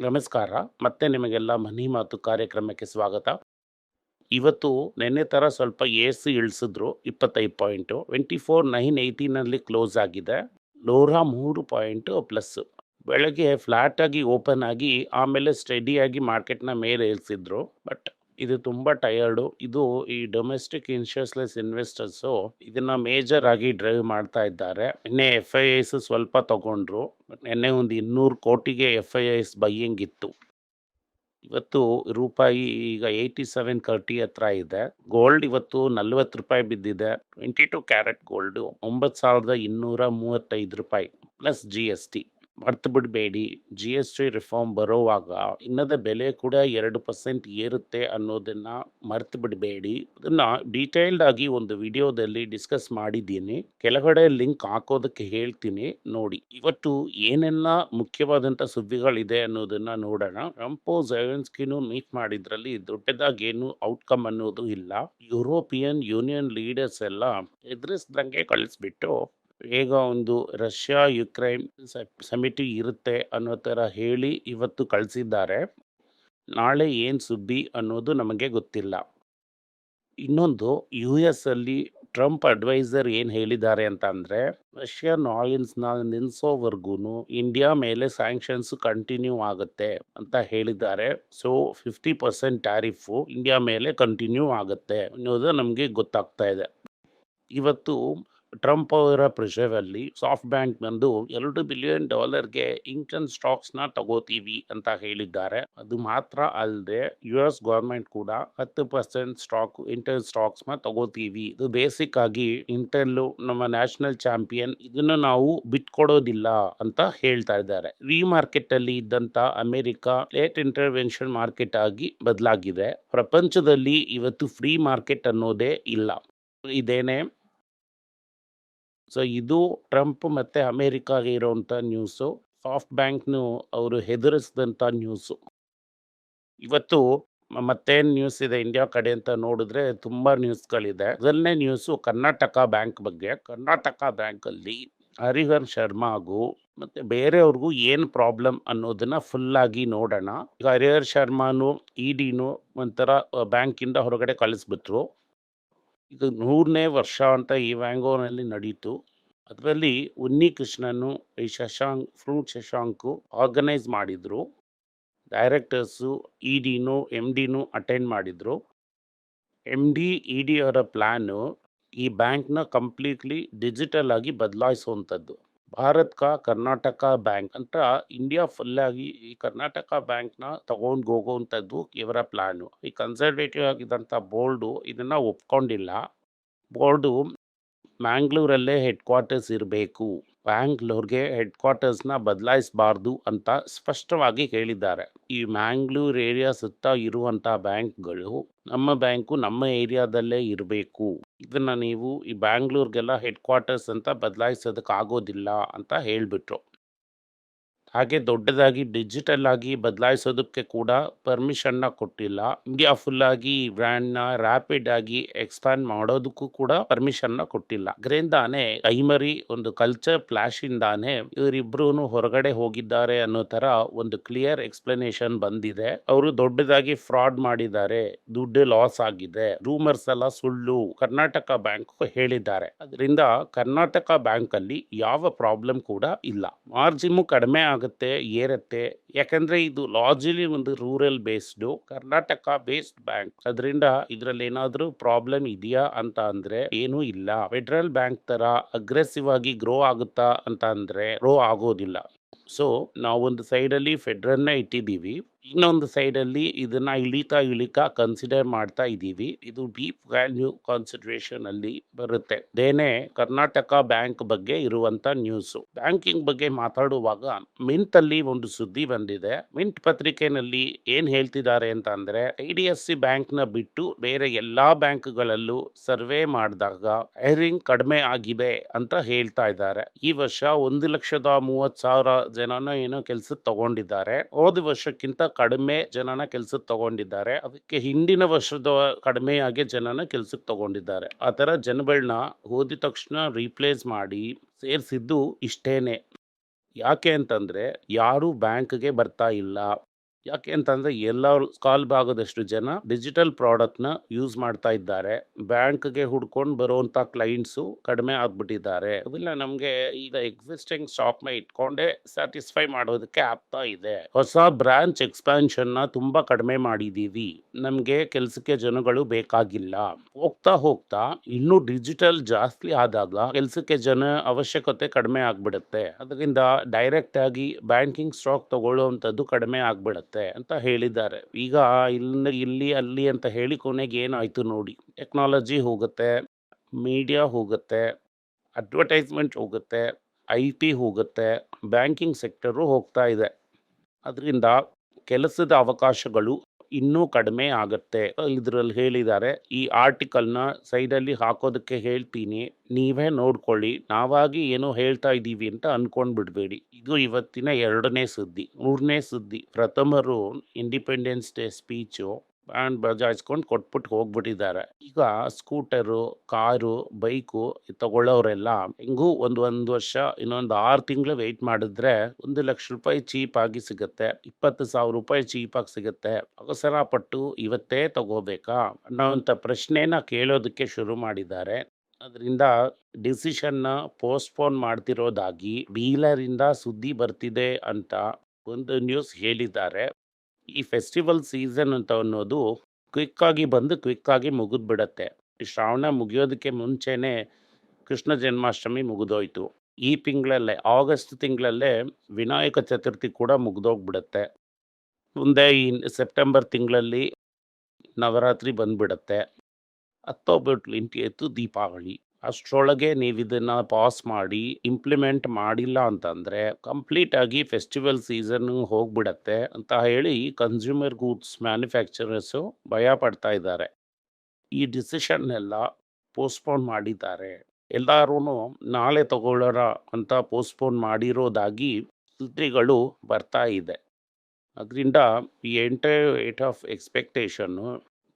ನಮಸ್ಕಾರ. ಮತ್ತೆ ನಿಮಗೆಲ್ಲ ಮನಿ ಮಾತು ಕಾರ್ಯಕ್ರಮಕ್ಕೆ ಸ್ವಾಗತ. ಇವತ್ತು ನಿನ್ನೆ ಥರ ಸ್ವಲ್ಪ ಎ ಸಿ ಇಳಿಸಿದ್ರು, ಇಪ್ಪತ್ತೈದು ಪಾಯಿಂಟು. ಟ್ವೆಂಟಿ ಫೋರ್ ನೈನ್ ಏಯ್ಟೀನಲ್ಲಿ ಕ್ಲೋಸ್ ಆಗಿದೆ. ನೂರ ಮೂರು ಪಾಯಿಂಟು ಪ್ಲಸ್. ಬೆಳಗ್ಗೆ ಫ್ಲ್ಯಾಟಾಗಿ ಓಪನ್ ಆಗಿ, ಆಮೇಲೆ ಸ್ಟಡಿಯಾಗಿ ಮಾರ್ಕೆಟ್ನ ಮೇಲೆ ಇಳಿಸಿದ್ರು. ಬಟ್ ಇದು ತುಂಬ ಟಯರ್ಡು. ಇದು ಈ ಡೊಮೆಸ್ಟಿಕ್ ಇನ್ಶೂರೆನ್ಸ್ಲೆಸ್ ಇನ್ವೆಸ್ಟರ್ಸು ಇದನ್ನ ಮೇಜರ್ ಆಗಿ ಡ್ರೈವ್ ಮಾಡ್ತಾ ಇದ್ದಾರೆ. ನಿನ್ನೆ ಎಫ್ ಐ ಐಸ್ ಸ್ವಲ್ಪ ತಗೊಂಡ್ರು. ನಿನ್ನೆ ಒಂದು ಇನ್ನೂರು ಕೋಟಿಗೆ ಎಫ್ ಐ ಐಸ್ ಬೈಯಿಂಗ್ ಇತ್ತು. ಇವತ್ತು ರೂಪಾಯಿ ಈಗ ಏಯ್ಟಿ ಸೆವೆನ್ ತರ್ಟಿ ಹತ್ರ ಇದೆ. ಗೋಲ್ಡ್ ಇವತ್ತು ನಲ್ವತ್ತು ರೂಪಾಯಿ ಬಿದ್ದಿದೆ. ಟ್ವೆಂಟಿ ಟು ಕ್ಯಾರೆಟ್ ಗೋಲ್ಡು ಒಂಬತ್ತು ಸಾವಿರದ ಇನ್ನೂರ ಮೂವತ್ತೈದು ರೂಪಾಯಿ ಪ್ಲಸ್ ಜಿ ಎಸ್ ಟಿ ಮರ್ತು ಬಿಡಬೇಡಿ ಜಿ ಎಸ್ ಟಿ ರಿಫಾರ್ಮ್ ಬರೋವಾಗ ಇನ್ನದ ಬೆಲೆ ಕೂಡ ಎರಡು ಪರ್ಸೆಂಟ್ ಏರುತ್ತೆ ಅನ್ನೋದನ್ನು ಮರ್ತು ಬಿಡಬೇಡಿ ಅದನ್ನು ಡೀಟೇಲ್ಡ್ ಆಗಿ ಒಂದು ವಿಡಿಯೋದಲ್ಲಿ ಡಿಸ್ಕಸ್ ಮಾಡಿದ್ದೀನಿ. ಕೆಳಗಡೆ ಲಿಂಕ್ ಹಾಕೋದಕ್ಕೆ ಹೇಳ್ತೀನಿ. ನೋಡಿ, ಇವತ್ತು ಏನೆಲ್ಲ ಮುಖ್ಯವಾದಂಥ ಸುದ್ದಿಗಳಿದೆ ಅನ್ನೋದನ್ನು ನೋಡೋಣ. ಟ್ರಂಪು ಜಯನ್ಸ್ಕಿನು ಮೀಟ್ ಮಾಡಿದ್ರಲ್ಲಿ ದೊಡ್ಡದಾಗಿ ಏನು ಔಟ್ಕಮ್ ಅನ್ನೋದು ಇಲ್ಲ. ಯುರೋಪಿಯನ್ ಯೂನಿಯನ್ ಲೀಡರ್ಸ್ ಎಲ್ಲ ಎದುರಿಸ್ದಂಗೆ ಕಳಿಸ್ಬಿಟ್ಟು ಈಗ ಒಂದು ರಷ್ಯಾ, ಯುಕ್ರೈನ್ ಸಮಿತಿ ಇರುತ್ತೆ ಅನ್ನೋ ಥರ ಹೇಳಿ ಇವತ್ತು ಕಳಿಸಿದ್ದಾರೆ. ನಾಳೆ ಏನು ಸುದ್ದಿ ಅನ್ನೋದು ನಮಗೆ ಗೊತ್ತಿಲ್ಲ. ಇನ್ನೊಂದು ಯು ಎಸ್ ಅಲ್ಲಿ ಟ್ರಂಪ್ ಅಡ್ವೈಸರ್ ಏನು ಹೇಳಿದ್ದಾರೆ ಅಂತ ಅಂದರೆ, ರಷ್ಯನ್ ಆಯಿಲ್ಸ್ನ ನಿಲ್ಲಿಸೋವರೆಗೂ ಇಂಡಿಯಾ ಮೇಲೆ ಸ್ಯಾಂಕ್ಷನ್ಸ್ ಕಂಟಿನ್ಯೂ ಆಗುತ್ತೆ ಅಂತ ಹೇಳಿದ್ದಾರೆ. So, fifty percent tariff India ಮೇಲೆ ಕಂಟಿನ್ಯೂ ಆಗುತ್ತೆ ಅನ್ನೋದು ನಮಗೆ ಗೊತ್ತಾಗ್ತಾ ಇದೆ. ಇವತ್ತು ಟ್ರಂಪ್ ಅವರ ಪ್ರೆಷರಲ್ಲಿ ಸಾಫ್ಟ್ ಬ್ಯಾಂಕ್ ಬಂದು ಎರಡು ಬಿಲಿಯನ್ ಡಾಲರ್ಗೆ ಇಂಟನ್ ಸ್ಟಾಕ್ಸ್ನ ತಗೋತೀವಿ ಅಂತ ಹೇಳಿದ್ದಾರೆ. ಅದು ಮಾತ್ರ ಅಲ್ಲದೆ ಯು ಎಸ್ ಗೌರ್ಮೆಂಟ್ ಕೂಡ ಹತ್ತು ಪರ್ಸೆಂಟ್ ಸ್ಟಾಕ್ ಇಂಟೆಲ್ ಸ್ಟಾಕ್ಸ್ನ ತಗೋತೀವಿ. ಇದು ಬೇಸಿಕ್ ಆಗಿ ಇಂಟೆಲ್ ನಮ್ಮ ನ್ಯಾಷನಲ್ ಚಾಂಪಿಯನ್, ಇದನ್ನು ನಾವು ಬಿಟ್ಕೊಡೋದಿಲ್ಲ ಅಂತ ಹೇಳ್ತಾ ಇದ್ದಾರೆ. ರೀ ಮಾರ್ಕೆಟ್ ಅಲ್ಲಿ ಇದ್ದಂತ ಅಮೆರಿಕ ಲೇಟ್ ಇಂಟರ್ವೆನ್ಷನ್ ಮಾರ್ಕೆಟ್ ಆಗಿ ಬದಲಾಗಿದೆ. ಪ್ರಪಂಚದಲ್ಲಿ ಇವತ್ತು ಫ್ರೀ ಮಾರ್ಕೆಟ್ ಅನ್ನೋದೇ ಇಲ್ಲ. ಇದೇನೆ ಸೊ, ಇದು ಟ್ರಂಪ್ ಮತ್ತು ಅಮೇರಿಕಾಗೆ ಇರೋವಂಥ ನ್ಯೂಸು. ಸಾಫ್ಟ್ ಬ್ಯಾಂಕ್ನು ಅವರು ಹೆದರಿಸಿದಂಥ ನ್ಯೂಸು. ಇವತ್ತು ಮತ್ತೇನು ನ್ಯೂಸ್ ಇದೆ ಇಂಡಿಯಾ ಕಡೆ ಅಂತ ನೋಡಿದ್ರೆ ತುಂಬ ನ್ಯೂಸ್ಗಳಿದೆ. ಮೊದಲನೇ ನ್ಯೂಸು ಕರ್ನಾಟಕ ಬ್ಯಾಂಕ್ ಬಗ್ಗೆ. ಕರ್ನಾಟಕ ಬ್ಯಾಂಕಲ್ಲಿ ಹರಿಹರ್ ಶರ್ಮಾಗೂ ಮತ್ತು ಬೇರೆಯವ್ರಿಗೂ ಏನು ಪ್ರಾಬ್ಲಮ್ ಅನ್ನೋದನ್ನು ಫುಲ್ಲಾಗಿ ನೋಡೋಣ. ಈಗ ಹರಿಹರ್ ಶರ್ಮಾನು, ಇ ಡಿನು ಒಂಥರ ಬ್ಯಾಂಕಿಂದ ಹೊರಗಡೆ ಕಳಿಸ್ಬಿಟ್ರು. ಇದು ನೂರನೇ ವರ್ಷ ಅಂತ ಈ ವ್ಯಾಂಗೋನಲ್ಲಿ ನಡೀತು. ಅದರಲ್ಲಿ ಉನ್ನಿ ಕೃಷ್ಣನು ಈ ಶಶಾಂಕ್, ಫ್ರೂಟ್ ಶಶಾಂಕು ಆರ್ಗನೈಸ್ ಮಾಡಿದರು. ಡೈರೆಕ್ಟರ್ಸು ಇ ಡಿನೂ ಎಂ ಡಿನೂ ಅಟೆಂಡ್ ಮಾಡಿದರು. ಎಂ ಡಿ ಇ ಡಿ ಅವರ ಪ್ಲ್ಯಾನು ಈ ಬ್ಯಾಂಕ್ನ ಕಂಪ್ಲೀಟ್ಲಿ ಡಿಜಿಟಲ್ ಆಗಿ ಬದಲಾಯಿಸುವಂಥದ್ದು. ಭಾರತ್ ಕರ್ನಾಟಕ ಬ್ಯಾಂಕ್ ಅಂತ ಇಂಡಿಯಾ ಫುಲ್ಲಾಗಿ ಈ ಕರ್ನಾಟಕ ಬ್ಯಾಂಕ್ನ ತಗೊಂಡು ಹೋಗುವಂಥದ್ದು ಇವರ ಪ್ಲ್ಯಾನು ಈ ಕನ್ಸರ್ವೇಟಿವ್ ಆಗಿದ್ದಂಥ ಬೋರ್ಡು ಇದನ್ನು ಒಪ್ಕೊಂಡಿಲ್ಲ. ಬೋರ್ಡು ಮ್ಯಾಂಗ್ಳೂರಲ್ಲೇ ಹೆಡ್ ಕ್ವಾರ್ಟರ್ಸ್ ಇರಬೇಕು. ಬ್ಯಾಂಗ್ಳೂರ್ಗೆ ಹೆಡ್ ಕ್ವಾರ್ಟರ್ಸ್ನ ಬದಲಾಯಿಸಬಾರ್ದು ಅಂತ ಸ್ಪಷ್ಟವಾಗಿ ಹೇಳಿದ್ದಾರೆ. ಈ ಮ್ಯಾಂಗ್ಳೂರ್ ಏರಿಯಾ ಸುತ್ತ ಇರುವಂಥ ಬ್ಯಾಂಕ್ಗಳು ನಮ್ಮ ಬ್ಯಾಂಕು ನಮ್ಮ ಏರಿಯಾದಲ್ಲೇ ಇರಬೇಕು. ಇದನ್ನು ನೀವು ಈ ಬ್ಯಾಂಗ್ಳೂರ್ಗೆಲ್ಲ ಹೆಡ್ ಕ್ವಾರ್ಟರ್ಸ್ ಅಂತ ಬದಲಾಯಿಸೋದಕ್ಕಾಗೋದಿಲ್ಲ ಅಂತ ಹೇಳಿಬಿಟ್ರು. ಹಾಗೆ ದೊಡ್ಡದಾಗಿ ಡಿಜಿಟಲ್ ಆಗಿ ಬದಲಾಯಿಸೋದಕ್ಕೆ ಕೂಡ ಪರ್ಮಿಷನ್ನ ಕೊಟ್ಟಿಲ್ಲ. ಇಂಡಿಯಾ ಫುಲ್ ಆಗಿ ಬ್ರ್ಯಾಂಡ್ನ ರ್ಯಾಪಿಡ್ ಆಗಿ ಎಕ್ಸ್ಪ್ಯಾಂಡ್ ಮಾಡೋದಕ್ಕೂ ಕೂಡ ಪರ್ಮಿಷನ್ನ ಕೊಟ್ಟಿಲ್ಲ. ಇದರಿಂದಾನೆ ಐಮರಿ ಒಂದು ಕಲ್ಚರ್ ಫ್ಲಾಶ್ ಇಂದಾನೆ ಇವರಿಬ್ರು ಹೊರಗಡೆ ಹೋಗಿದ್ದಾರೆ ಅನ್ನೋ ತರ ಒಂದು ಕ್ಲಿಯರ್ ಎಕ್ಸ್ಪ್ಲನೇಷನ್ ಬಂದಿದೆ. ಅವರು ದೊಡ್ಡದಾಗಿ ಫ್ರಾಡ್ ಮಾಡಿದ್ದಾರೆ, ದುಡ್ಡು ಲಾಸ್ ಆಗಿದೆ ರೂಮರ್ಸ್ ಎಲ್ಲ ಸುಳ್ಳು ಕರ್ನಾಟಕ ಬ್ಯಾಂಕ್ ಹೇಳಿದ್ದಾರೆ. ಅದರಿಂದ ಕರ್ನಾಟಕ ಬ್ಯಾಂಕ್ ಅಲ್ಲಿ ಯಾವ ಪ್ರಾಬ್ಲಮ್ ಕೂಡ ಇಲ್ಲ. ಮಾರ್ಜಿಮು ಕಡಿಮೆ ಆಗುತ್ತೆ, ಏರುತ್ತೆ. ಯಾಕಂದ್ರೆ ಇದು ಲಾರ್ಜ್ಲಿ ಒಂದು rural based, Karnataka based bank. ಅದರಿಂದ ಇದರಲ್ಲಿ ಏನಾದರೂ ಪ್ರಾಬ್ಲಮ್ ಇದೆಯಾ ಅಂತ ಅಂದರೆ ಏನೂ ಇಲ್ಲ. ಫೆಡರಲ್ ಬ್ಯಾಂಕ್ ತರ ಅಗ್ರೆಸಿವ್ ಆಗಿ ಗ್ರೋ ಆಗುತ್ತಾ ಅಂತ ಅಂದರೆ ಗ್ರೋ ಆಗೋದಿಲ್ಲ. ಸೊ, ನಾವೊಂದು ಸೈಡಲ್ಲಿ ಫೆಡ್ರಲ್ನ ಇಟ್ಟಿದ್ದೀವಿ. ಇನ್ನೊಂದು ಸೈಡಲ್ಲಿ ಇದನ್ನು ಇಳಿತಾ ಇಳಿತಾ ಕನ್ಸಿಡರ್ ಮಾಡ್ತಾ ಇದ್ದೀವಿ. ಇದು ಡೀಪ್ ವ್ಯಾಲ್ಯೂ ಕಾನ್ಸಿಡ್ರೇಷನ್ ಅಲ್ಲಿ ಬರುತ್ತೆ. ದೇನೆ ಕರ್ನಾಟಕ ಬ್ಯಾಂಕ್ ಬಗ್ಗೆ ಇರುವಂತ ನ್ಯೂಸ್ ಬ್ಯಾಂಕಿಂಗ್ ಬಗ್ಗೆ ಮಾತಾಡುವಾಗ ಮಿಂಟ್ ಅಲ್ಲಿ ಒಂದು ಸುದ್ದಿ ಬಂದಿದೆ. ಮಿಂಟ್ ಪತ್ರಿಕೆನಲ್ಲಿ ಏನ್ ಹೇಳ್ತಿದ್ದಾರೆ ಅಂತ ಅಂದ್ರೆ ಐ ಡಿ ಎಫ್ ಸಿ ಬ್ಯಾಂಕ್ನ ಬಿಟ್ಟು ಬೇರೆ ಎಲ್ಲಾ ಬ್ಯಾಂಕ್ಗಳಲ್ಲೂ ಸರ್ವೆ ಮಾಡಿದಾಗ ಹೈರಿಂಗ್ ಕಡಿಮೆ ಆಗಿದೆ ಅಂತ ಹೇಳ್ತಾ ಇದ್ದಾರೆ. ಈ ವರ್ಷ ಒಂದು ಲಕ್ಷದ ಮೂವತ್ ಸಾವಿರ ಜನನ ಏನೋ ಕೆಲಸ ತಗೊಂಡಿದ್ದಾರೆ. ಹೋದ ವರ್ಷಕ್ಕಿಂತ ಕಡಿಮೆ ಜನನ ಕೆಲ್ಸಕ್ಕೆ ತಗೊಂಡಿದ್ದಾರೆ. ಅದಕ್ಕೆ ಹಿಂದಿನ ವರ್ಷದ ಕಡಿಮೆಯಾಗಿ ಜನನ ಕೆಲ್ಸಕ್ಕೆ ತಗೊಂಡಿದ್ದಾರೆ. ಆ ಥರ ಜನಗಳನ್ನ ಓದಿದ ತಕ್ಷಣ ರೀಪ್ಲೇಸ್ ಮಾಡಿ ಸೇರಿಸಿದ್ದು ಇಷ್ಟೇನೆ. ಯಾಕೆ ಅಂತಂದ್ರೆ ಯಾರು ಬ್ಯಾಂಕ್ಗೆ ಬರ್ತಾ ಇಲ್ಲ. ಯಾಕೆ ಅಂತಂದ್ರೆ ಎಲ್ಲ ಕಾಲ್ ಭಾಗದಷ್ಟು ಜನ ಡಿಜಿಟಲ್ ಪ್ರಾಡಕ್ಟ್‌ನ ಯೂಸ್ ಮಾಡ್ತಾ ಇದ್ದಾರೆ. ಬ್ಯಾಂಕ್‌ಗೆ ಹುಡ್ಕೊಂಡು ಬರುವಂತ ಕ್ಲೈಂಟ್ಸು ಕಡಿಮೆ ಆಗ್ಬಿಟ್ಟಿದ್ದಾರೆ. ಅವೆಲ್ಲ ನಮ್ಗೆ ಈಗ ಎಕ್ಸಿಸ್ಟಿಂಗ್ ಸ್ಟಾಕ್‌ನ ಇಟ್ಕೊಂಡೇ ಸ್ಯಾಟಿಸ್ಫೈ ಮಾಡೋದಕ್ಕೆ ಆಗ್ತಾ ಇದೆ. ಹೊಸ ಬ್ರಾಂಚ್ ಎಕ್ಸ್‌ಪಾನ್ಷನ್‌ನ ತುಂಬಾ ಕಡಿಮೆ ಮಾಡಿದೀವಿ. ನಮ್ಗೆ ಕೆಲ್ಸಕ್ಕೆ ಜನಗಳು ಬೇಕಾಗಿಲ್ಲ. ಹೋಗ್ತಾ ಹೋಗ್ತಾ ಇನ್ನೂ ಡಿಜಿಟಲ್ ಜಾಸ್ತಿ ಆದಾಗ ಕೆಲ್ಸಕ್ಕೆ ಜನ ಅವಶ್ಯಕತೆ ಕಡಿಮೆ ಆಗ್ಬಿಡುತ್ತೆ. ಅದರಿಂದ ಡೈರೆಕ್ಟ್ ಆಗಿ ಬ್ಯಾಂಕಿಂಗ್ ಸ್ಟಾಕ್ ತಗೊಳ್ಳುವಂಥದ್ದು ಕಡಿಮೆ ಆಗ್ಬಿಡುತ್ತೆ ಅಂತ ಹೇಳಿದ್ದಾರೆ. ಈಗ ಇಲ್ಲಿ ಇಲ್ಲಿ ಅಲ್ಲಿ ಅಂತ ಹೇಳಿ ಕೊನೆಗೆ ಏನಾಯಿತು ನೋಡಿ. ಟೆಕ್ನಾಲಜಿ ಹೋಗುತ್ತೆ, ಮೀಡಿಯಾ ಹೋಗುತ್ತೆ, ಅಡ್ವರ್ಟೈಸ್ಮೆಂಟ್ ಹೋಗುತ್ತೆ, ಐಟಿ ಹೋಗುತ್ತೆ, ಬ್ಯಾಂಕಿಂಗ್ ಸೆಕ್ಟರು ಹೋಗ್ತಾ ಇದೆ. ಅದರಿಂದ ಕೆಲಸದ ಅವಕಾಶಗಳು ಇನ್ನೂ ಕಡಿಮೆ ಆಗುತ್ತೆ ಇದರಲ್ಲಿ ಹೇಳಿದ್ದಾರೆ. ಈ ಆರ್ಟಿಕಲ್‌ನ ಸೈಡಲ್ಲಿ ಹಾಕೋದಕ್ಕೆ ಹೇಳ್ತೀನಿ. ನೀವೇ ನೋಡ್ಕೊಳ್ಳಿ. ನಾವಾಗಿ ಏನೋ ಹೇಳ್ತಾ ಇದ್ದೀವಿ ಅಂತ ಅನ್ಕೊಂಡ್ ಬಿಡಬೇಡಿ ಇದು ಇವತ್ತಿನ ಎರಡನೇ ಸುದ್ದಿ. ಮೂರನೇ ಸುದ್ದಿ. ಪ್ರಥಮರು ಇಂಡಿಪೆಂಡೆನ್ಸ್ ಡೇ ಸ್ಪೀಚು ಬ್ಯಾಂಡ್ ಬಜಾಯಿಸ್ಕೊಂಡು ಕೊಟ್ಬಿಟ್ಟು ಹೋಗ್ಬಿಟ್ಟಿದ್ದಾರೆ. ಈಗ ಸ್ಕೂಟರು, ಕಾರು, ಬೈಕು ತಗೊಳ್ಳೋರೆಲ್ಲ ಹೆಂಗೂ ಒಂದು ಒಂದು ವರ್ಷ ಇನ್ನೊಂದು ಆರು ತಿಂಗಳು ವೆಯ್ಟ್ ಮಾಡಿದ್ರೆ ಒಂದು ಲಕ್ಷ ರೂಪಾಯಿ ಚೀಪ್ ಆಗಿ ಸಿಗುತ್ತೆ. 20,000 ರೂಪಾಯಿ ಚೀಪ್ ಆಗಿ ಸಿಗುತ್ತೆ. ಅವಸರ ಪಟ್ಟು ಇವತ್ತೇ ತಗೋಬೇಕಾ? ಅನ್ನೋಂಥ ಪ್ರಶ್ನೆನ ಕೇಳೋದಕ್ಕೆ ಶುರು ಮಾಡಿದ್ದಾರೆ. ಅದರಿಂದ ಡಿಸಿಷನ್‌ನ ಪೋಸ್ಟ್‌ಪೋನ್ ಮಾಡ್ತಿರೋದಾಗಿ ಡೀಲರಿಂದ ಸುದ್ದಿ ಬರ್ತಿದೆ ಅಂತ ಒಂದು ನ್ಯೂಸ್ ಹೇಳಿದ್ದಾರೆ. ಈ ಫೆಸ್ಟಿವಲ್ ಸೀಸನ್ ಅಂತ ಅನ್ನೋದು ಕ್ವಿಕ್ ಆಗಿ ಬಂದು ಕ್ವಿಕ್ ಆಗಿ ಮುಗಿದ್ಬಿಡತ್ತೆ. ಈ ಶ್ರಾವಣ ಮುಗಿಯೋದಕ್ಕೆ ಮುಂಚೆನೇ ಕೃಷ್ಣ ಜನ್ಮಾಷ್ಟಮಿ ಮುಗಿದೋಯ್ತು. ಈ ತಿಂಗಳಲ್ಲೇ, ಆಗಸ್ಟ್ ತಿಂಗಳಲ್ಲೇ ವಿನಾಯಕ ಚತುರ್ಥಿ ಕೂಡ ಮುಗಿದೋಗ್ಬಿಡತ್ತೆ ಮುಂದೆ ಈ ಸೆಪ್ಟೆಂಬರ್ ತಿಂಗಳಲ್ಲಿ ನವರಾತ್ರಿ ಬಂದ್ಬಿಡತ್ತೆ. ಅಕ್ಟೋಬರ್ 28 ದೀಪಾವಳಿ. ಅಷ್ಟ್ರೊಳಗೆ ಇದನ್ನು ಪಾಸ್ ಮಾಡಿ ಇಂಪ್ಲಿಮೆಂಟ್ ಮಾಡಿಲ್ಲ ಅಂತಂದ್ರೆ ಕಂಪ್ಲೀಟ್ ಆಗಿ ಫೆಸ್ಟಿವಲ್ ಸೀಸನ್ ಹೋಗ್ಬಿಡತ್ತೆ ಅಂತ ಹೇಳಿ ಕನ್ಸ್ಯೂಮರ್ ಗೂಡ್ಸ್ ಮ್ಯಾನುಫ್ಯಾಕ್ಚರರ್ಸು ಭಯ ಪಡ್ತಾ ಇದ್ದಾರೆ. ಈ ಡಿಸಿಷನ್ನೆಲ್ಲ ಪೋಸ್ಟ್‌ಪೋನ್ ಮಾಡಿದ್ದಾರೆ. ಎಲ್ಲರೂ ನಾಳೆ ತಗೊಳ್ಳೋರ ಅಂತ ಪೋಸ್ಟ್‌ಪೋನ್ ಮಾಡಿರೋದಾಗಿ ಸುದ್ದಿಗಳು ಬರ್ತಾ ಇದೆ. ಅದರಿಂದ ಈ ಎಂಟೈರ್ ರೇಟ್ ಆಫ್ ಎಕ್ಸ್‌ಪೆಕ್ಟೇಷನ್ನು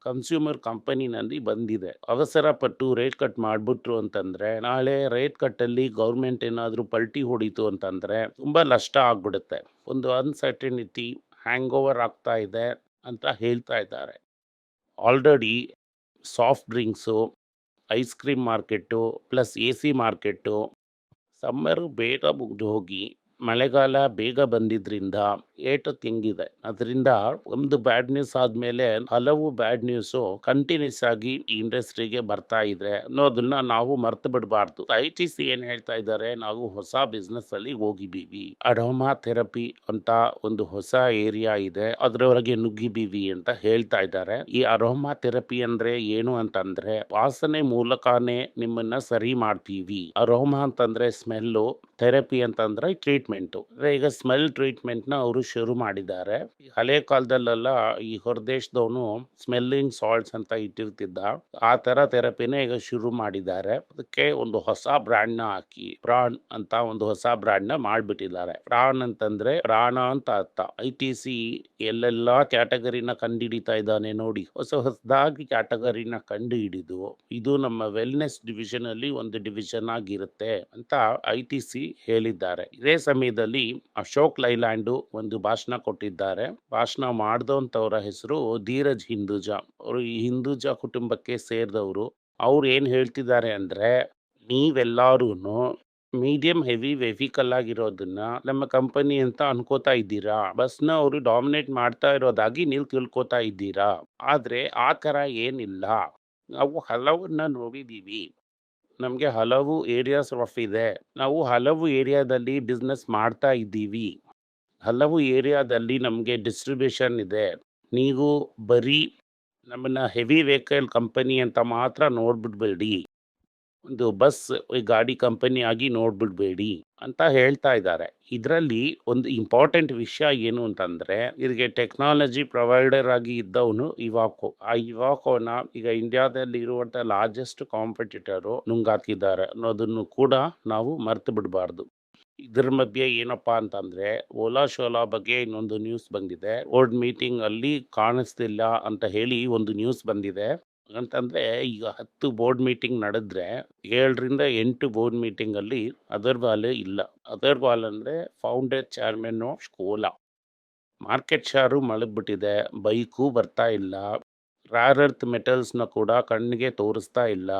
ಕನ್ಸ್ಯೂಮರ್ ಕಂಪನಿನಲ್ಲಿ ಬಂದಿದೆ. ಅವಸರ ಪಟ್ಟು ರೇಟ್ ಕಟ್ ಮಾಡಿಬಿಟ್ರು ಅಂತಂದ್ರೆ ನಾಳೆ ರೇಟ್ ಕಟ್ಟಲ್ಲಿ ಗೌರ್ಮೆಂಟ್ ಏನಾದ್ರೂ ಪಲ್ಟಿ ಹೊಡಿತು ಅಂತಂದ್ರೆ ತುಂಬಾ ನಷ್ಟ ಆಗ್ಬಿಡುತ್ತೆ. ಒಂದು ಅನ್ಸರ್ಟನಿಟಿ ಹ್ಯಾಂಗ್ ಓವರ್ ಆಗ್ತಾ ಇದೆ ಅಂತ ಹೇಳ್ತಾ ಇದ್ದಾರೆ. Already soft drinks, ice cream market plus A C market summer ಬೇಗ ಮುಗಿದು ಹೋಗಿ ಮಳೆಗಾಲ ಬೇಗ ಬಂದಿದ್ರಿಂದ ಏಟು ತಿಂಗಿದೆ. ಅದರಿಂದ ಒಂದು ಬ್ಯಾಡ್ ನ್ಯೂಸ್ ಆದ್ಮೇಲೆ ಹಲವು ಬ್ಯಾಡ್ ನ್ಯೂಸ್ ಕಂಟಿನ್ಯೂಸ್ ಆಗಿ ಇಂಡಸ್ಟ್ರಿಗೆ ಬರ್ತಾ ಇದೆ ಅನ್ನೋದನ್ನ ನಾವು ಮರ್ತು ಬಿಡಬಾರ್ದು. ಐ ಟಿ ಸಿ ಏನ್ ಹೇಳ್ತಾ ಇದ್ದಾರೆ ನಾವು ಹೊಸ ಬಿಸ್ನೆಸ್ ಅಲ್ಲಿ ಹೋಗಿದೀವಿ. ಅಡೋಮಾ ಥೆರಪಿ ಅಂತ ಒಂದು ಹೊಸ ಏರಿಯಾ ಇದೆ. ಅದರೊಳಗೆ ನುಗ್ಗಿದೀವಿ ಅಂತ ಹೇಳ್ತಾ ಇದ್ದಾರೆ. ಈ ಅರೋಮಾ ಥೆರಪಿ ಅಂದ್ರೆ ಏನು ಅಂತಂದ್ರೆ ವಾಸನೆ ಮೂಲಕನೇ ನಿಮ್ಮನ್ನ ಸರಿ ಮಾಡ್ತೀವಿ. ಅರೋಮಾ ಅಂತಂದ್ರೆ ಸ್ಮೆಲ್ಲು, ಥೆರಪಿ ಅಂತಂದರೆ ಟ್ರೀಟ್ಮೆಂಟು. ಅಂದರೆ ಈಗ ಸ್ಮೆಲ್ ಟ್ರೀಟ್ಮೆಂಟ್‌ನ ಅವರು ಶುರು ಮಾಡಿದ್ದಾರೆ. ಹಳೆ ಕಾಲದಲ್ಲೆಲ್ಲ ಈ ಹೊರದೇಶದವನು ಸ್ಮೆಲ್ಲಿಂಗ್ ಸಾಲ್ಟ್ಸ್ ಅಂತ ಇಟ್ಟಿರ್ತಿದ್ದ. ಆ ಥರ ಥೆರಪಿನೇ ಈಗ ಶುರು ಮಾಡಿದ್ದಾರೆ. ಅದಕ್ಕೆ ಒಂದು ಹೊಸ ಬ್ರ್ಯಾಂಡ್ನ ಹಾಕಿ, ಪ್ರಾಣ್ ಅಂತ ಒಂದು ಹೊಸ ಬ್ರ್ಯಾಂಡ್ನ ಮಾಡಿಬಿಟ್ಟಿದ್ದಾರೆ ಪ್ರಾಣ್ ಅಂತಂದ್ರೆ ಪ್ರಾಣ ಅಂತ ಅರ್ಥ. ಐ ಟಿ ಸಿ ಎಲ್ಲೆಲ್ಲ ಕ್ಯಾಟಗರಿನ ಕಂಡುಹಿಡಿತಾ ಇದ್ದಾನೆ ನೋಡಿ. ಹೊಸ ಹೊಸದಾಗಿ ಕ್ಯಾಟಗರಿನ ಕಂಡು ಹಿಡಿದು ಇದು ನಮ್ಮ ವೆಲ್‌ನೆಸ್ ಡಿವಿಷನ್ ಅಲ್ಲಿ ಒಂದು ಡಿವಿಷನ್ ಆಗಿರುತ್ತೆ ಅಂತ ಹೇಳಿದ್ದಾರೆ. ಇದೇ ಸಮಯದಲ್ಲಿ ಅಶೋಕ್ ಲೈಲ್ಯಾಂಡು ಒಂದು ಭಾಷಣ ಕೊಟ್ಟಿದ್ದಾರೆ. ಭಾಷಣ ಮಾಡಿದವಂತವರ ಹೆಸರು ಧೀರಜ್ ಹಿಂದೂಜಾ. ಅವರು ಈ ಹಿಂದೂಜಾ ಕುಟುಂಬಕ್ಕೆ ಸೇರಿದವರು. ಅವ್ರು ಏನ್ ಹೇಳ್ತಿದ್ದಾರೆ ಅಂದ್ರೆ ನೀವೆಲ್ಲರೂ ಮೀಡಿಯಂ, ಹೆವಿ ವೆಹಿಕಲ್ ಆಗಿರೋದನ್ನ ನಮ್ಮ ಕಂಪನಿ ಅಂತ ಅನ್ಕೋತಾ ಇದ್ದೀರಾ. ಬಸ್‌ನ ಅವರು ಡಾಮಿನೇಟ್ ಮಾಡ್ತಾ ಇರೋದಾಗಿ ನೀವು ತಿಳ್ಕೊತಾ ಇದ್ದೀರಾ. ಆದ್ರೆ ಆ ಥರ ಏನಿಲ್ಲ. ನಾವು ಹಲವನ್ನ ನೋಡಿದೀವಿ. ನಮ್ಗೆ ಹಲವು ಏರಿಯಾಸ್ ಆಫ್ ಇದೆ. ನಾವು ಹಲವು ಏರಿಯಾದಲ್ಲಿ ಬಿಸ್ನೆಸ್ ಮಾಡ್ತಾ ಇದ್ದೀವಿ. ಹಲವು ಏರಿಯಾದಲ್ಲಿ ನಮಗೆ ಡಿಸ್ಟ್ರಿಬ್ಯೂಷನ್ ಇದೆ. ನೀವು ಬರೀ ನಮ್ಮನ್ನ ಹೆವಿ ವೆಹಿಕಲ್ ಕಂಪನಿ ಅಂತ ಮಾತ್ರ ನೋಡ್ಬಿಡ್ಬೇಡಿ. ಒಂದು ಬಸ್ ಗಾಡಿ ಕಂಪನಿ ಆಗಿ ನೋಡ್ಬಿಡ್ಬೇಡಿ ಅಂತ ಹೇಳ್ತಾ ಇದ್ದಾರೆ. ಇದರಲ್ಲಿ ಒಂದು ಇಂಪಾರ್ಟೆಂಟ್ ವಿಷಯ ಏನು ಅಂತಂದರೆ ಇದಕ್ಕೆ ಟೆಕ್ನಾಲಜಿ ಪ್ರೊವೈಡರ್ ಆಗಿ ಇದ್ದವನು ಇವಾಕೊ. ಆ ಇವಾಕೋನ ಈಗ ಇಂಡಿಯಾದಲ್ಲಿ ಇರುವಂಥ ಲಾರ್ಜೆಸ್ಟ್ ಕಾಂಪಿಟೇಟರು ನುಂಗಾಕಿದ್ದಾರೆ ಅನ್ನೋದನ್ನು ಕೂಡ ನಾವು ಮರ್ತು ಬಿಡಬಾರ್ದು. ಇದ್ರ ಮಧ್ಯೆ ಏನಪ್ಪಾ ಅಂತಂದ್ರೆ, ಓಲಾ ಶೋಲಾ ಬಗ್ಗೆ ಇನ್ನೊಂದು ನ್ಯೂಸ್ ಬಂದಿದೆ. ಓಲ್ಡ್ ಮೀಟಿಂಗ್ ಅಲ್ಲಿ ಕಾಣಿಸ್ತಿಲ್ಲ ಅಂತ ಹೇಳಿ ಒಂದು ನ್ಯೂಸ್ ಬಂದಿದೆ. ಅಂತಂದ್ರೆ ಈಗ 10 ಬೋರ್ಡ್ ಮೀಟಿಂಗ್ ನಡೆದ್ರೆ 7ರಿಂದ 8 ಬೋರ್ಡ್ ಮೀಟಿಂಗ್ ಅಲ್ಲಿ ಅಗರ್ವಾಲ್ ಇಲ್ಲ. ಅದರ್ವಾಲ್ ಅಂದ್ರೆ founder chairman of Ola. Market Sharu ಮಳಗ್ಬಿಟ್ಟಿದೆ ಬೈಕು ಬರ್ತಾ ಇಲ್ಲ ರ್ಯಾರ್ ಅರ್ತ್ ಮೆಟಲ್ಸ್ನ ಕೂಡ ಕಣ್ಣಿಗೆ ತೋರಿಸ್ತಾ ಇಲ್ಲ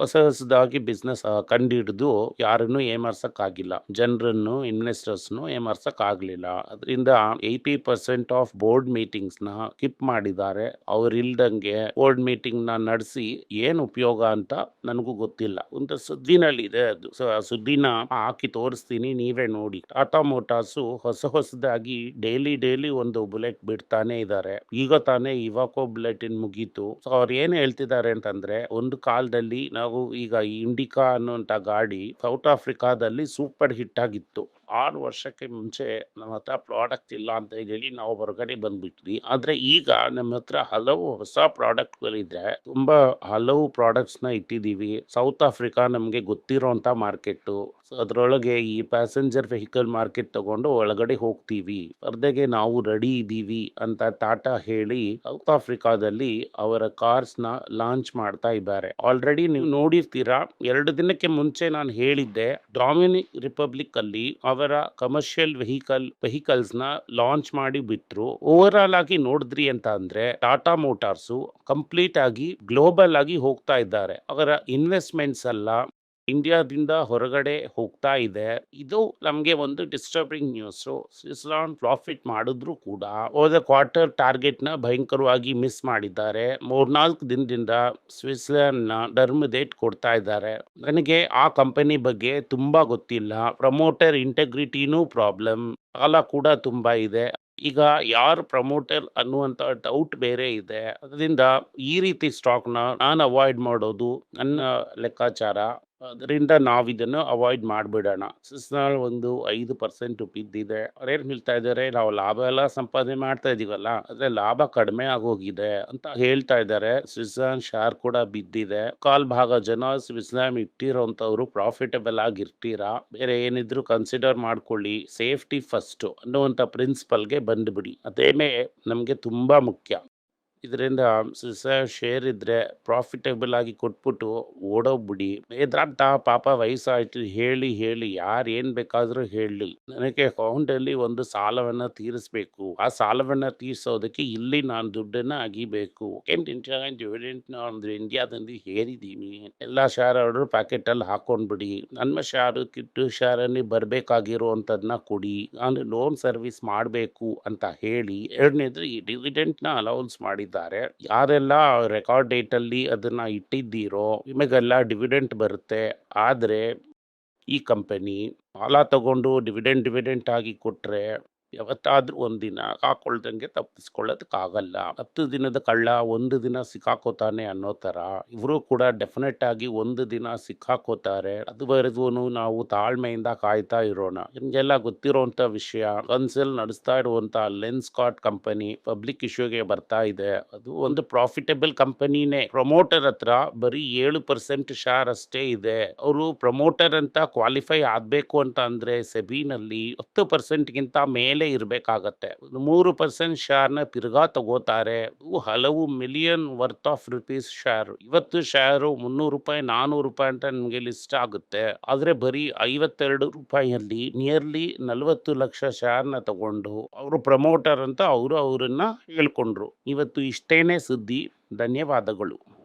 ಹೊಸ ಹೊಸದಾಗಿ ಬಿಸ್ನೆಸ್ ಕಂಡಿಡಿದು ಯಾರನ್ನು ಏಮಾರ್ಸಕ್ಕಾಗಿಲ್ಲ. ಜನರನ್ನು ಇನ್ವೆಸ್ಟರ್ಸ್ನು ಏಮಾರ್ಸಕ್ಕಾಗಲಿಲ್ಲ. ಅದರಿಂದ ಏಯ್ಟಿ ಪರ್ಸೆಂಟ್ ಆಫ್ ಬೋರ್ಡ್ ಮೀಟಿಂಗ್ಸ್ನ ಸ್ಕಿಪ್ ಮಾಡಿದ್ದಾರೆ. ಅವರಿಲ್ದಂಗೆ ಬೋರ್ಡ್ ಮೀಟಿಂಗ್ನ ನಡೆಸಿ ಏನು ಉಪಯೋಗ ಅಂತ ನನಗೂ ಗೊತ್ತಿಲ್ಲ. ಒಂದು ಸುದ್ದಿನಲ್ಲಿ ಇದೆ ಅದು ಸುದ್ದಿನ ಹಾಕಿ ತೋರಿಸ್ತೀನಿ, ನೀವೇ ನೋಡಿ. ಟಾಟಾ ಮೋಟಾರ್ಸು ಹೊಸ ಹೊಸದಾಗಿ ಡೈಲಿ ಡೈಲಿ ಒಂದು ಬುಲೆಟ್ ಬಿಡ್ತಾನೆ ಇದ್ದಾರೆ. ಈಗ ತಾನೇ ಇವಾಕೋ ಬುಲೆಟಿನ್ ಮುಗೀತು. ಸೊ ಅವ್ರು ಏನು ಹೇಳ್ತಿದ್ದಾರೆ ಅಂತಂದ್ರೆ, ಒಂದು ಕಾಲದಲ್ಲಿ ನಾವು ಈಗ ಈ ಇಂಡಿಕಾ ಅನ್ನುವಂಥ ಗಾಡಿ ಸೌತ್ ಆಫ್ರಿಕಾದಲ್ಲಿ ಸೂಪರ್ ಹಿಟ್ ಆಗಿತ್ತು. ಆರು ವರ್ಷಕ್ಕೆ ಮುಂಚೆ ನಮ್ಮ ಹತ್ರ ಪ್ರಾಡಕ್ಟ್ ಇಲ್ಲ ಅಂತ ಹೇಳಿ ನಾವು ಹೊರಗಡೆ ಬಂದ್ಬಿಟ್ವಿ. ಆದ್ರೆ ಈಗ ನಮ್ಮ ಹತ್ರ ಹಲವು ಹೊಸ ಪ್ರಾಡಕ್ಟ್ಗಳಿದ್ರೆ ತುಂಬಾ ಹಲವು ಪ್ರಾಡಕ್ಟ್ಸ್ನ ಇಟ್ಟಿದೀವಿ. ಸೌತ್ ಆಫ್ರಿಕಾ ನಮಗೆ ಗೊತ್ತಿರೋಂತ ಮಾರ್ಕೆಟ್ ಅದರೊಳಗೆ ಈ ಪ್ಯಾಸೆಂಜರ್ ವೆಹಿಕಲ್ ಮಾರ್ಕೆಟ್ ತಗೊಂಡು ಒಳಗಡೆ ಹೋಗ್ತೀವಿ. ಸ್ಪರ್ಧೆಗೆ ನಾವು ರೆಡಿ ಇದ್ದೀವಿ ಅಂತ ಟಾಟಾ ಹೇಳಿ ಸೌತ್ ಆಫ್ರಿಕಾದಲ್ಲಿ ಅವರ ಕಾರ್ಸ್ನ ಲಾಂಚ್ ಮಾಡ್ತಾ ಇದ್ದಾರೆ. ಆಲ್ರೆಡಿ ನೀವು ನೋಡಿರ್ತೀರಾ? ಎರಡು ದಿನಕ್ಕೆ ಮುಂಚೆ ನಾನು ಹೇಳಿದ್ದೆ ಡಾಮಿನಿಕ್ ರಿಪಬ್ಲಿಕ್ ಅಲ್ಲಿ ಕಮರ್ಷಿಯಲ್ ವೆಹಿಕಲ್ ವೆಹಿಕಲ್ಸ್ನ ಲಾಂಚ್ ಮಾಡಿ ಬಿಟ್ಟರು ಓವರ್ ಆಲ್ ಆಗಿ ನೋಡಿದ್ರಿ ಅಂತ ಅಂದ್ರೆ ಟಾಟಾ ಮೋಟಾರ್ಸು ಕಂಪ್ಲೀಟ್ ಆಗಿ ಗ್ಲೋಬಲ್ ಆಗಿ ಹೋಗ್ತಾ ಇದ್ದಾರೆ. ಅವರ ಇನ್ವೆಸ್ಟ್ಮೆಂಟ್ಸ್ ಎಲ್ಲ ಇಂಡಿಯಾದಿಂದ ಹೊರಗಡೆ ಹೋಗ್ತಾ ಇದೆ. ಇದು ನಮಗೆ ಒಂದು ಡಿಸ್ಟರ್ಬಿಂಗ್ ನ್ಯೂಸ್ ಸ್ವಿಟ್ಜರ್ಲ್ಯಾಂಡ್ ಪ್ರಾಫಿಟ್ ಮಾಡಿದ್ರು ಕೂಡ ಹೋದ ಕ್ವಾರ್ಟರ್ ಟಾರ್ಗೆಟ್ನ ಭಯಂಕರವಾಗಿ ಮಿಸ್ ಮಾಡಿದ್ದಾರೆ. ಮೂರ್ನಾಲ್ಕು ದಿನದಿಂದ ಸ್ವಿಟ್ಜರ್ಲ್ಯಾಂಡ್ನ ಡರ್ಮ್ ಡೇಟ್ ಕೊಡ್ತಾ ಇದ್ದಾರೆ. ನನಗೆ ಆ ಕಂಪನಿ ಬಗ್ಗೆ ತುಂಬಾ ಗೊತ್ತಿಲ್ಲ. ಪ್ರಮೋಟರ್ ಇಂಟೆಗ್ರಿಟಿನೂ ಪ್ರಾಬ್ಲಮ್ ಸಾಲ ಕೂಡ ತುಂಬಾ ಇದೆ. ಈಗ ಯಾರು ಪ್ರಮೋಟರ್ ಅನ್ನುವಂತ ಡೌಟ್ ಬೇರೆ ಇದೆ. ಅದರಿಂದ ಈ ರೀತಿ ಸ್ಟಾಕ್ನ ನಾನು ಅವಾಯ್ಡ್ ಮಾಡೋದು ನನ್ನ ಲೆಕ್ಕಾಚಾರ. ಅದರಿಂದ ನಾವು ಇದನ್ನು ಅವಾಯ್ಡ್ ಮಾಡಿಬಿಡೋಣ. ಸಿಸ್ನಲ್ ಒಂದು ಐದು ಪರ್ಸೆಂಟ್ ಬಿದ್ದಿದೆ ಅವ್ರೇನು ಹೇಳ್ತಾ ಇದ್ದಾರೆ, ನಾವು ಲಾಭ ಎಲ್ಲ ಸಂಪಾದನೆ ಮಾಡ್ತಾ ಇದೀವಲ್ಲ, ಆದರೆ ಲಾಭ ಕಡಿಮೆ ಆಗೋಗಿದೆ ಅಂತ ಹೇಳ್ತಾ ಇದ್ದಾರೆ. ಸ್ವಿಸ್ಲಾನ್ ಶೇರ್ ಕೂಡ ಬಿದ್ದಿದೆ. ಕಾಲ್ ಭಾಗ ಜನ ಸ್ವಿಸ್ಲಾಮ್ ಇಟ್ಟಿರೋಂಥವ್ರು ಪ್ರಾಫಿಟಬಲ್ ಆಗಿರ್ತೀರಾ? ಬೇರೆ ಏನಿದ್ರು ಕನ್ಸಿಡರ್ ಮಾಡ್ಕೊಳ್ಳಿ. ಸೇಫ್ಟಿ ಫಸ್ಟ್ ಅನ್ನುವಂಥ ಪ್ರಿನ್ಸಿಪಲ್ಗೆ ಬಂದ್ಬಿಡಿ. ಅದೇನೇ ನಮಗೆ ತುಂಬಾ ಮುಖ್ಯ. ಇದರಿಂದ ಶೇರ್ ಇದ್ರೆ ಪ್ರಾಫಿಟಬಲ್ ಆಗಿ ಕೊಟ್ಬಿಟ್ಟು ಓಡೋಗ್ಬಿಡಿ ಎದ್ರಾಗ್ತಾ ಪಾಪ ವಯಸ್ಸಾಯ್ತು, ಹೇಳಿ ಹೇಳಿ, ಯಾರು ಏನ್ ಬೇಕಾದರೂ ಹೇಳಿ. ನನಗೆ ಅಕೌಂಟಲ್ಲಿ ಒಂದು ಸಾಲವನ್ನ ತೀರಿಸ್ಬೇಕು. ಆ ಸಾಲವನ್ನ ತೀರಿಸೋದಕ್ಕೆ ಇಲ್ಲಿ ನಾನು ದುಡ್ಡನ್ನ ಅಗಿಬೇಕು. ಅಂದ್ರೆ ಇಂಡಿಯಾದಲ್ಲಿ ಹೇರಿದ್ದೀನಿ ಎಲ್ಲ ಶೇರ್ ಅವರು ಪ್ಯಾಕೆಟ್ ಅಲ್ಲಿ ಹಾಕೊಂಡ್ಬಿಡಿ. ನನ್ನ ಶಾರು ಕಿಟ್ಟು ಶಾರಲ್ಲಿ ಬರಬೇಕಾಗಿರುವಂಥದ್ದನ್ನ ಕೊಡಿ. ನಾನು ಲೋನ್ ಸರ್ವಿಸ್ ಮಾಡಬೇಕು ಅಂತ ಹೇಳಿ. ಎರಡನೇದು ಈ ಡಿವಿಡೆಂಟ್ನ ಅಲೌನ್ಸ್ ಮಾಡಿದ್ದಾರೆ. ಯಾರೆಲ್ಲ ರೆಕಾರ್ಡ್ ಡೇಟ್ ಅಲ್ಲಿ ಅದನ್ನ ಇಟ್ಟಿದ್ದೀರೋ, ನಿಮಗೆಲ್ಲ ಡಿವಿಡೆಂಟ್ ಬರುತ್ತೆ. ಆದರೆ ಈ ಕಂಪನಿ ಸಾಲ ತಗೊಂಡು ಡಿವಿಡೆಂಟ್ ಡಿವಿಡೆಂಟ್ ಆಗಿ ಕೊಟ್ರೆ ಯಾವತ್ತಾದ್ರೂ ಒಂದಿನ ಹಾಕೊಳ್ದಂಗೆ ತಪ್ಪಿಸ್ಕೊಳ್ಳೋದಕ್ಕಾಗಲ್ಲ. ಹತ್ತು ದಿನದ ಕಳ್ಳ ಒಂದು ದಿನ ಸಿಕ್ಕಾಕೋತಾನೆ ಅನ್ನೋ ಥರ ಇವರು ಕೂಡ ಡೆಫಿನೆಟ್ ಆಗಿ ಒಂದು ದಿನ ಸಿಕ್ಕಾಕೋತಾರೆ. ಅದುವರೆಗೂ ನಾವು ತಾಳ್ಮೆಯಿಂದ ಕಾಯ್ತಾ ಇರೋಣ. ನಿಮಗೆಲ್ಲ ಗೊತ್ತಿರೋಂತ ವಿಷಯ ಕನ್ಸಲ್ ನಡೆಸ್ತಾ ಇರುವಂಥ ಲೆನ್ಸ್ ಕಾರ್ಟ್ ಕಂಪನಿ ಪಬ್ಲಿಕ್ ಇಶ್ಯೂಗೆ ಬರ್ತಾ ಇದೆ. ಅದು ಒಂದು ಪ್ರಾಫಿಟಬಲ್ ಕಂಪನಿನೇ. ಪ್ರಮೋಟರ್ ಹತ್ರ ಬರೀ ಏಳು ಪರ್ಸೆಂಟ್ ಶಾರ್ ಅಷ್ಟೇ ಇದೆ. ಅವರು ಪ್ರಮೋಟರ್ ಅಂತ ಕ್ವಾಲಿಫೈ ಆಗ್ಬೇಕು ಅಂತ ಅಂದ್ರೆ ಸೆಬಿನಲ್ಲಿ ಹತ್ತು ಪರ್ಸೆಂಟ್ ಗಿಂತ ಮೇಲೆ ಇರಬೇಕಾಗತ್ತೆ. ಮೂರು ಪರ್ಸೆಂಟ್ ಶೇರ್ನ ತಿರ್ಗಾ ತಗೋತಾರೆ. ಹಲವು million worth of rupees share ಇವತ್ತು ಶೇರು ಮುನ್ನೂರು ರೂಪಾಯಿ, ನಾನೂರು ರೂಪಾಯಿ ಅಂತ ನಿಮಗೆ ಲಿಸ್ಟ್ ಆಗುತ್ತೆ. ಆದ್ರೆ ಬರೀ ಐವತ್ತೆರಡು ರೂಪಾಯಿಯಲ್ಲಿ ನಿಯರ್ಲಿ ನಲವತ್ತು ಲಕ್ಷ ಶೇರ್ನ ತಗೊಂಡು ಅವರು ಪ್ರಮೋಟರ್ ಅಂತ ಅವರು ಅವರನ್ನ ಹೇಳ್ಕೊಂಡ್ರು. ಇವತ್ತು ಇಷ್ಟೇನೆ ಸುದ್ದಿ. ಧನ್ಯವಾದಗಳು.